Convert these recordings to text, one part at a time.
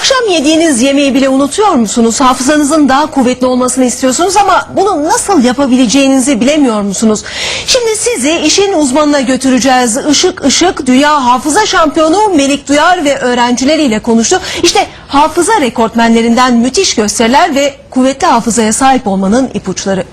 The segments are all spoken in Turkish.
Akşam yediğiniz yemeği bile unutuyor musunuz? Hafızanızın daha kuvvetli olmasını istiyorsunuz ama bunu nasıl yapabileceğinizi bilemiyor musunuz? Şimdi sizi işin uzmanına götüreceğiz. Işık Işık Dünya Hafıza Şampiyonu Melik Duyar ve öğrencileriyle konuştu. İşte hafıza rekortmenlerinden müthiş gösteriler ve kuvvetli hafızaya sahip olmanın ipuçları.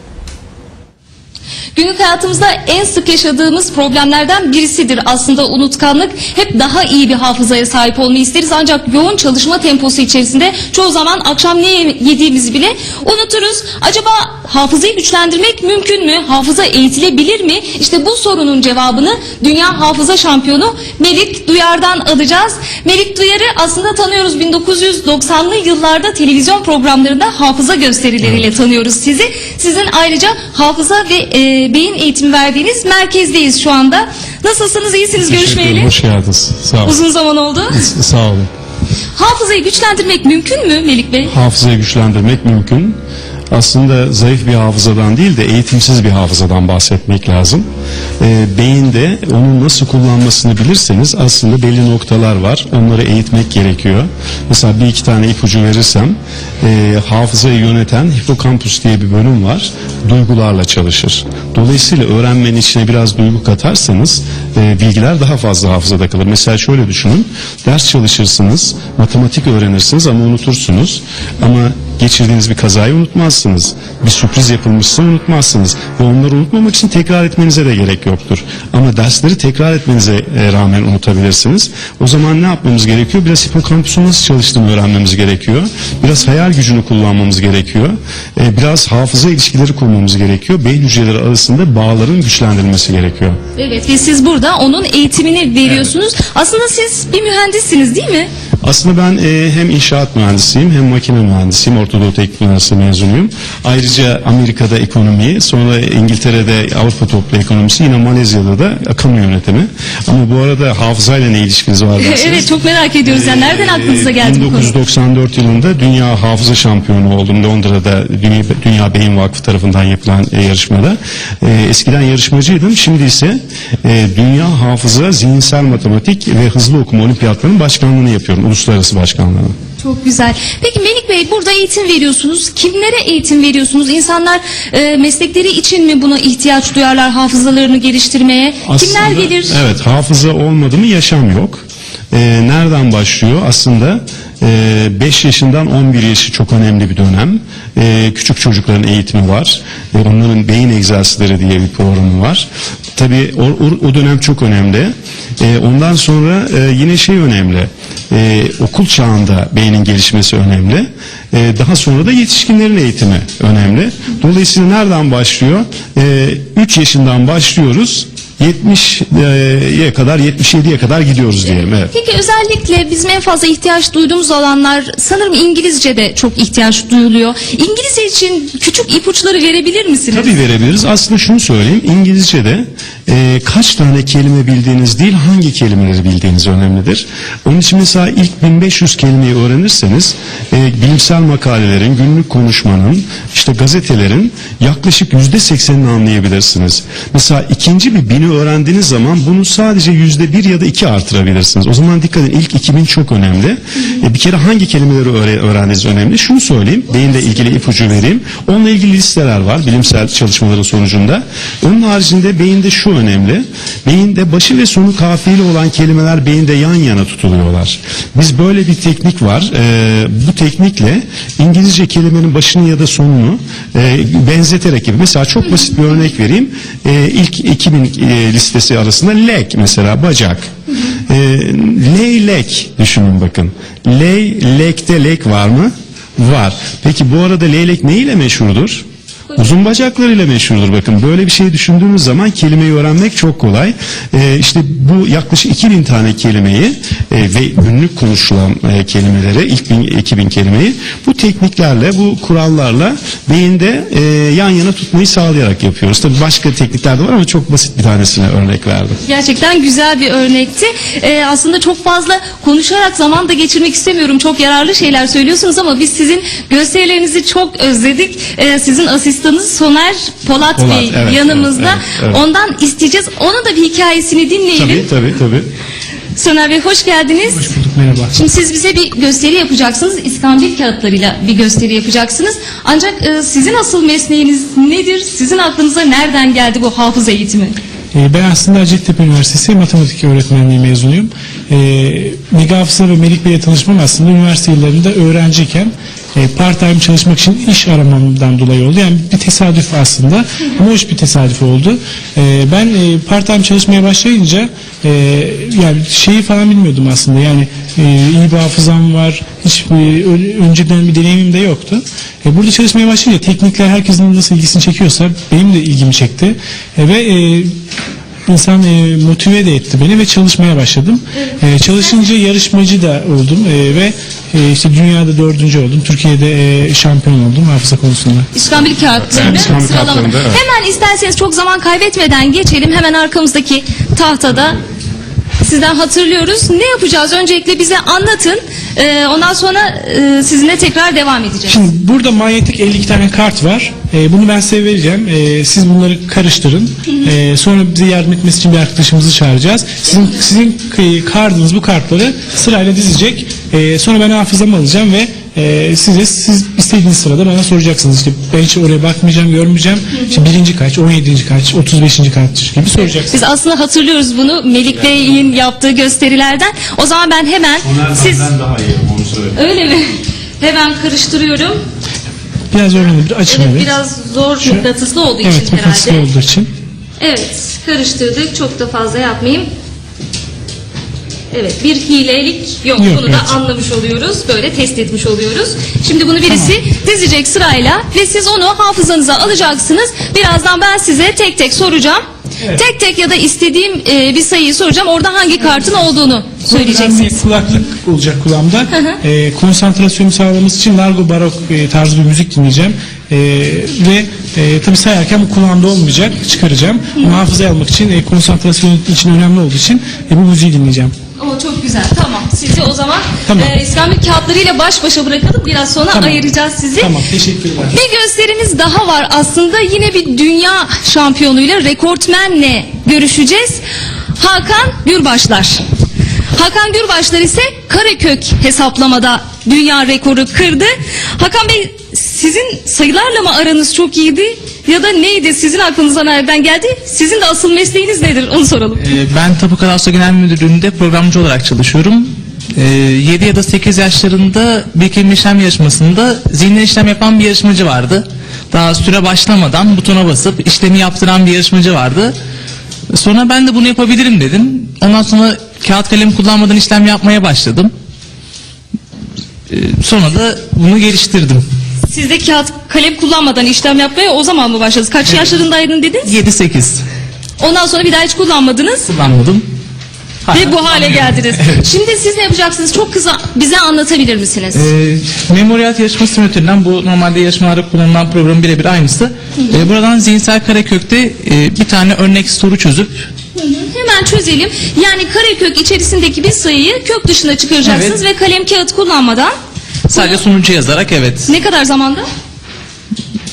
Günlük hayatımızda en sık yaşadığımız problemlerden birisidir aslında unutkanlık. Hep daha iyi bir hafızaya sahip olmayı isteriz ancak yoğun çalışma temposu içerisinde çoğu zaman akşam ne yediğimizi bile unuturuz. Acaba hafızayı güçlendirmek mümkün mü? Hafıza eğitilebilir mi? İşte bu sorunun cevabını Dünya Hafıza Şampiyonu Melik Duyar'dan alacağız. Melik Duyar'ı aslında tanıyoruz 1990'lı yıllarda televizyon programlarında hafıza gösterileriyle tanıyoruz sizi. Sizin ayrıca hafıza ve e, beyin eğitimi verdiğiniz merkezdeyiz şu anda. Nasılsınız? İyisiniz görüşmeyeli? Hoş geldiniz. Sağ olun. Uzun zaman oldu. Sağ olun. Hafızayı güçlendirmek mümkün mü Melik Bey? Hafızayı güçlendirmek mümkün. Aslında zayıf bir hafızadan değil de eğitimsiz bir hafızadan bahsetmek lazım. Ee, beyinde onun nasıl kullanmasını bilirseniz aslında belli noktalar var. Onları eğitmek gerekiyor. Mesela bir iki tane ipucu verirsem e, hafızayı yöneten hipokampus diye bir bölüm var. Duygularla çalışır. Dolayısıyla öğrenmenin içine biraz duygu katarsanız e, bilgiler daha fazla hafızada kalır. Mesela şöyle düşünün. Ders çalışırsınız, matematik öğrenirsiniz ama unutursunuz. Ama geçirdiğiniz bir kazayı unutmazsınız. Bir sürpriz yapılmışsa unutmazsınız. Ve onları unutmamak için tekrar etmenize de gerek yoktur. Ama dersleri tekrar etmenize e, rağmen unutabilirsiniz. O zaman ne yapmamız gerekiyor? Biraz hipokampusun nasıl çalıştığını öğrenmemiz gerekiyor. Biraz hayal gücünü kullanmamız gerekiyor. E, Biraz hafıza ilişkileri kurmamız gerekiyor. Beyin hücreleri arasında bağların güçlendirilmesi gerekiyor. Evet ve siz burada onun eğitimini veriyorsunuz. Aslında siz bir mühendissiniz değil mi? Aslında ben e, hem inşaat mühendisiyim hem makine mühendisiyim. Ortadoğu Teknik Üniversitesi mezunuyum. Ayrıca Amerika'da ekonomiyi, sonra İngiltere'de Avrupa toplu ekonomisi, yine Malezya'da da kamu yönetimi. Ama bu arada hafızayla ne ilişkiniz var derseniz. evet çok merak ediyoruz. Yani nereden aklınıza Ee, geldi bu konu? 1994 yılında Dünya Hafıza Şampiyonu oldum. Londra'da Dünya, Dünya Beyin Vakfı tarafından yapılan e, yarışmada. E, eskiden yarışmacıydım. Şimdi ise e, Dünya Hafıza Zihinsel Matematik ve Hızlı Okuma Olimpiyatlarının başkanlığını yapıyorum. Uluslararası başkanlığını. Çok güzel. Peki Melik Bey burada eğitim veriyorsunuz. Kimlere eğitim veriyorsunuz? İnsanlar e, meslekleri için mi buna ihtiyaç duyarlar hafızalarını geliştirmeye? Kimler Aslında, gelir? Evet hafıza olmadı mı yaşam yok. Ee, nereden başlıyor? Aslında 5 yaşından 11 yaşı çok önemli bir dönem. Ee, küçük çocukların eğitimi var. Onların beyin egzersizleri diye bir programı var. Tabii o, o, o dönem çok önemli. Ee, ondan sonra e, yine şey önemli. Ee, okul çağında beynin gelişmesi önemli. Ee, daha sonra da yetişkinlerin eğitimi önemli. Dolayısıyla nereden başlıyor? 3 yaşından başlıyoruz. 70'ye kadar 77'ye kadar gidiyoruz diyelim. Evet. Peki özellikle bizim en fazla ihtiyaç duyduğumuz alanlar sanırım İngilizce'de çok ihtiyaç duyuluyor. İngilizce için küçük ipuçları verebilir misiniz? Tabii verebiliriz. Aslında şunu söyleyeyim. İngilizce'de e, kaç tane kelime bildiğiniz değil hangi kelimeleri bildiğiniz önemlidir. Onun için mesela ilk 1500 kelimeyi öğrenirseniz e, bilimsel makalelerin, günlük konuşmanın, işte gazetelerin yaklaşık %80'ini anlayabilirsiniz. Mesela ikinci bir bini öğrendiğiniz zaman bunu sadece %1 ya da 2 artırabilirsiniz. O zaman dikkat edin ilk 2000 çok önemli. E, bir kere hangi kelimeleri öğre- öğrendiğiniz önemli. Şunu söyleyeyim. Beyinle ilgili ipucu vereyim. Onunla ilgili listeler var bilimsel çalışmaların sonucunda. Onun haricinde beyinde şu önemli. Beyinde başı ve sonu kafiyeli olan kelimeler beyinde yan yana tutuluyorlar. Biz böyle bir teknik var. Ee, bu teknikle İngilizce kelimenin başını ya da sonunu e, benzeterek gibi. Mesela çok basit bir örnek vereyim. Ee, ilk 2000 e, listesi arasında leg mesela bacak. Ee, leylek düşünün bakın. Ley, lekte lek var mı? Var. Peki bu arada leylek ne ile meşhurdur? Uzun bacaklarıyla meşhurdur bakın. Böyle bir şey düşündüğümüz zaman kelimeyi öğrenmek çok kolay. Ee, işte bu yaklaşık 2000 tane kelimeyi e, ve günlük konuşulan e, kelimeleri, ilk bin, 2000 kelimeyi bu tekniklerle, bu kurallarla beyinde e, yan yana tutmayı sağlayarak yapıyoruz. Tabii başka teknikler de var ama çok basit bir tanesine örnek verdim. Gerçekten güzel bir örnekti. Ee, aslında çok fazla konuşarak zaman da geçirmek istemiyorum. Çok yararlı şeyler söylüyorsunuz ama biz sizin gösterilerinizi çok özledik. Ee, sizin asistanınız Soner Polat, Polat, Bey evet, yanımızda. evet, evet. Ondan isteyeceğiz. Onun da bir hikayesini dinleyelim. Tabii tabii tabii. Soner Bey hoş geldiniz. Hoş bulduk. merhaba. Şimdi siz bize bir gösteri yapacaksınız. İskambil kağıtlarıyla bir gösteri yapacaksınız. Ancak e, sizin asıl mesleğiniz nedir? Sizin aklınıza nereden geldi bu hafıza eğitimi? Ee, Ben aslında Hacettepe Üniversitesi matematik öğretmenliği mezunuyum. Ee, Müge Hafsa ve Melik Bey'le tanışmam aslında üniversite yıllarında öğrenciyken e, part time çalışmak için iş aramamdan dolayı oldu. Yani bir tesadüf aslında ama hoş bir tesadüf oldu. Ee, ben e, part time çalışmaya başlayınca e, yani şeyi falan bilmiyordum aslında yani e, iyi bir hafızam var hiç e, önceden bir deneyimim de yoktu. E, burada çalışmaya başlayınca teknikler herkesin nasıl ilgisini çekiyorsa benim de ilgimi çekti E, ve e, insan e, motive de etti beni ve çalışmaya başladım. E, çalışınca yarışmacı da oldum e, ve e, işte dünyada dördüncü oldum. Türkiye'de e, şampiyon oldum hafıza konusunda. İskambil kağıtlarını Evet, iskambil sıralama. kağıtlarında, evet. Hemen isterseniz çok zaman kaybetmeden geçelim. Hemen arkamızdaki tahtada sizden hatırlıyoruz. Ne yapacağız? Öncelikle bize anlatın. Ee, ondan sonra e, sizinle tekrar devam edeceğiz. Şimdi burada manyetik 52 tane kart var. E, bunu ben size vereceğim. E, siz bunları karıştırın. E, sonra bize yardım etmesi için bir arkadaşımızı çağıracağız. Sizin sizin e, kartınız bu kartları sırayla dizecek. E, sonra ben hafızamı alacağım ve e, size siz istediğiniz sırada bana soracaksınız. İşte ben hiç oraya bakmayacağım, görmeyeceğim. İşte birinci kaç, 17. kaç, 35. kaç gibi soracaksınız. Biz aslında hatırlıyoruz bunu Melik Bey'in yaptığı gösterilerden. O zaman ben hemen siz daha iyi onu söyleyeyim. öyle mi? Hemen karıştırıyorum. Biraz öğrenelim. Açın Evet, evet. biraz zor mıknatıslı olduğu Evet, için mıknatıslı herhalde. olduğu için. Evet, karıştırdık. Çok da fazla yapmayayım. Evet, bir hilelik yok. Yok, Bunu da evet. anlamış oluyoruz. Böyle test etmiş oluyoruz. Şimdi bunu birisi dizecek sırayla ve siz onu hafızanıza alacaksınız. Birazdan ben size tek tek soracağım. Tek tek ya da istediğim e, bir sayıyı soracağım. Orada hangi kartın olduğunu söyleyeceksiniz. kulaklık olacak kulağımda. hı. Ee, konsantrasyonumu sağlaması için largo barok e, tarzı bir müzik dinleyeceğim. Ee, ve e, tabii sayarken bu kulağımda olmayacak. Çıkaracağım. Ama hafızaya almak için e, konsantrasyon için önemli olduğu için e, bu müziği dinleyeceğim. O çok güzel. Tamam. Sizi o zaman Tamam. e, İskambil kağıtlarıyla baş başa bırakalım. Biraz sonra Tamam. ayıracağız sizi. Tamam teşekkürler. Bir gösterimiz daha var aslında yine bir dünya şampiyonuyla rekortmenle görüşeceğiz. Hakan Gürbaşlar. Hakan Gürbaşlar ise karekök hesaplamada dünya rekoru kırdı. Hakan Bey sizin sayılarla mı aranız çok iyiydi ya da neydi sizin aklınıza nereden geldi? Sizin de asıl mesleğiniz nedir onu soralım. Ee, Ben Tapu Kadastro Genel Müdürlüğü'nde programcı olarak çalışıyorum. Ee, 7 ya da 8 yaşlarında bir kelime işlem yarışmasında zihinsel işlem yapan bir yarışmacı vardı. Daha süre başlamadan butona basıp işlemi yaptıran bir yarışmacı vardı. Sonra ben de bunu yapabilirim dedim. Ondan sonra kağıt kalem kullanmadan işlem yapmaya başladım. Ee, Sonra da bunu geliştirdim. Siz de kağıt kalem kullanmadan işlem yapmaya o zaman mı başladınız? Kaç yaşlarındaydın dediniz? 7-8 Ondan sonra bir daha hiç kullanmadınız. kullanmadım. Ve bu hale geldiniz. Şimdi siz ne yapacaksınız? Çok kısa bize anlatabilir misiniz? Ee, Memuriyat yarışma simülatöründen bu normalde yarışmalarda kullanılan programın birebir aynısı. Ee, buradan zihinsel karekökte e, bir tane örnek soru çözüp Hemen çözelim. Yani karekök içerisindeki bir sayıyı kök dışına çıkaracaksınız ve kalem kağıt kullanmadan sadece sonucu yazarak evet ne kadar zamanda?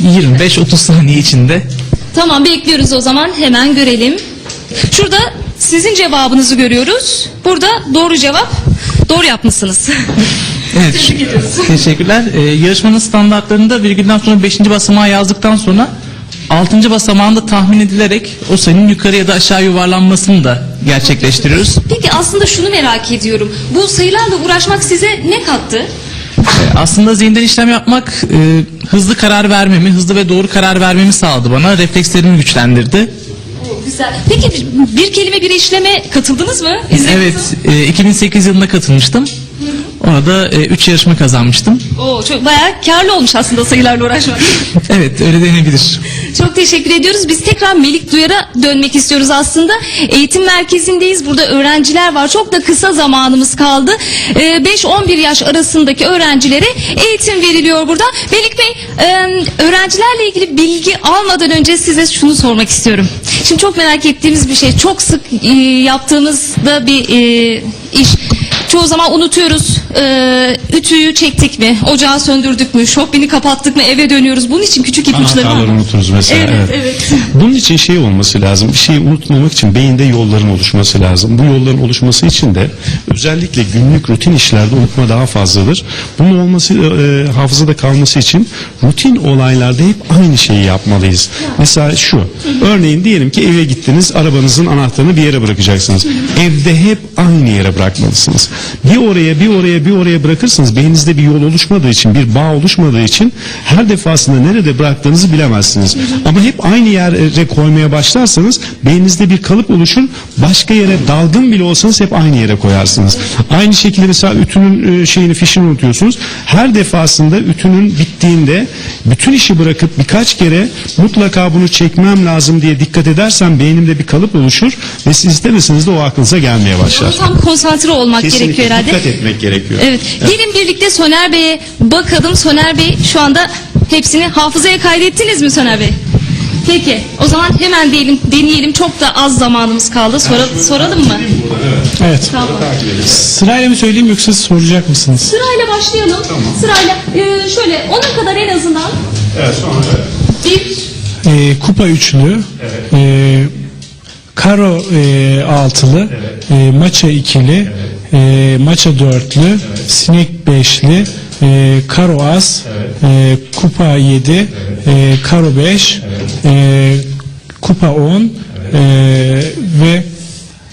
25-30 saniye içinde Tamam bekliyoruz o zaman hemen görelim. Şurada sizin cevabınızı görüyoruz. Burada doğru cevap. Doğru yapmışsınız. Evet. Teşekkürler. Ee, yarışmanın standartlarında virgülden sonra 5. basamağı yazdıktan sonra 6. basamağında tahmin edilerek o sayının yukarı ya da aşağı yuvarlanmasını da gerçekleştiriyoruz. Peki aslında şunu merak ediyorum. Bu sayılarla uğraşmak size ne kattı? Aslında zihinden işlem yapmak e, hızlı karar vermemi, hızlı ve doğru karar vermemi sağladı bana. Reflekslerimi güçlendirdi. Güzel. Peki bir, bir kelime bir işleme katıldınız mı? İzlediniz Evet, e, 2008 yılında katılmıştım. Orada 3 yarışma kazanmıştım. Oo, çok bayağı karlı olmuş aslında sayılarla uğraşmak. Evet, öyle denebilir. Çok teşekkür ediyoruz. Biz tekrar Melik Duyar'a dönmek istiyoruz aslında. Eğitim merkezindeyiz. Burada öğrenciler var. Çok da kısa zamanımız kaldı. Ee, 5-11 yaş arasındaki öğrencilere eğitim veriliyor burada. Melik Bey, e, öğrencilerle ilgili bilgi almadan önce size şunu sormak istiyorum. Şimdi çok merak ettiğimiz bir şey. Çok sık e, yaptığımız da bir e, iş. Çoğu zaman unutuyoruz. Ee, ütüyü çektik mi? Ocağı söndürdük mü? Şopbini kapattık mı? Eve dönüyoruz. Bunun için küçük ipuçları var Anahtarları mı? unuturuz mesela. Evet, evet. Bunun için şey olması lazım. Bir şeyi unutmamak için beyinde yolların oluşması lazım. Bu yolların oluşması için de özellikle günlük rutin işlerde unutma daha fazladır. Bunun olması e, hafızada kalması için rutin olaylarda hep aynı şeyi yapmalıyız. Mesela şu. Örneğin diyelim ki eve gittiniz, arabanızın anahtarını bir yere bırakacaksınız. Evde hep aynı yere bırakmalısınız. Bir oraya, bir oraya, bir oraya bırakırsınız. Beyninizde bir yol oluşmadığı için, bir bağ oluşmadığı için her defasında nerede bıraktığınızı bilemezsiniz. Ama hep aynı yere koymaya başlarsanız beyninizde bir kalıp oluşur. Başka yere dalgın bile olsanız hep aynı yere koyarsınız. Aynı şekilde mesela ütünün e, şeyini fişini unutuyorsunuz. Her defasında ütünün bittiğinde bütün işi bırakıp birkaç kere mutlaka bunu çekmem lazım diye dikkat edersen beynimde bir kalıp oluşur ve siz istemeseniz de o aklınıza gelmeye başlar. Tam konsantre olmak Kesinlikle gerekiyor herhalde. dikkat etmek gerekiyor. Evet. Gelin birlikte Soner Bey'e bakalım. Soner Bey şu anda hepsini hafızaya kaydettiniz mi Soner Bey? Peki. O zaman hemen diyelim, deneyelim. Çok da az zamanımız kaldı. Sora- soralım mı? Evet. Tamam. Sırayla mı söyleyeyim yoksa soracak mısınız? Sırayla başlayalım. Sırayla e, şöyle ona kadar en azından Evet, sonra bir Ee, kupa üçlü, ee, karo ee, altılı, ee, maça ikili, ee, maça dörtlü, sinek beşli, ee, karo az, ee, kupa yedi, ee, karo beş, ee, kupa on ee, ve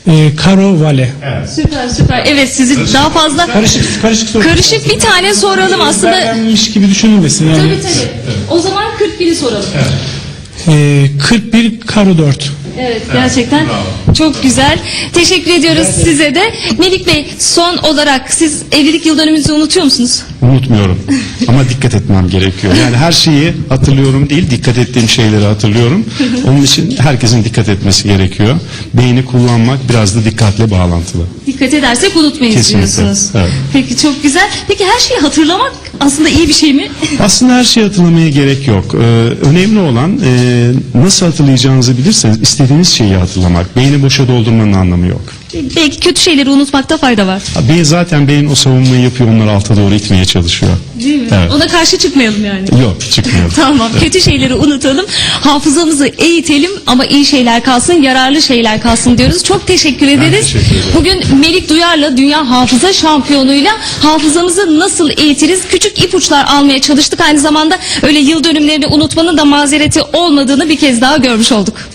ee, karo vale. süper süper. Evet sizi daha fazla Karışık karışık soru. karışık bir tane soralım aslında. Ezberlenmiş gibi düşünülmesin yani. Tabii tabii. O zaman 41'i soralım. Ee, 41 karo 4. Evet gerçekten çok güzel. Teşekkür ediyoruz size de. Melik Bey son olarak siz evlilik yıl dönümünüzü unutuyor musunuz? Unutmuyorum. Ama dikkat etmem gerekiyor. Yani her şeyi hatırlıyorum değil, dikkat ettiğim şeyleri hatırlıyorum. Onun için herkesin dikkat etmesi gerekiyor. Beyni kullanmak biraz da dikkatle bağlantılı. Dikkat edersek unutmayız Kesinlikle, diyorsunuz. evet. Peki çok güzel. Peki her şeyi hatırlamak aslında iyi bir şey mi? Aslında her şeyi hatırlamaya gerek yok. Ee, önemli olan e, nasıl hatırlayacağınızı bilirseniz istediğiniz şeyi hatırlamak. Beyni boşa doldurmanın anlamı yok. Belki kötü şeyleri unutmakta fayda var. Beyin zaten beyin o savunmayı yapıyor, onları alta doğru itmeye çalışıyor. Değil mi? Evet. Ona karşı çıkmayalım yani. Yok, çıkmıyor. Tamam kötü şeyleri unutalım. Hafızamızı eğitelim ama iyi şeyler kalsın, yararlı şeyler kalsın diyoruz. Çok teşekkür ederiz. teşekkür ederim. Bugün Melik Duyar'la Dünya Hafıza Şampiyonu'yla hafızamızı nasıl eğitiriz? Küçük ipuçlar almaya çalıştık. Aynı zamanda öyle yıl dönümlerini unutmanın da mazereti olmadığını bir kez daha görmüş olduk.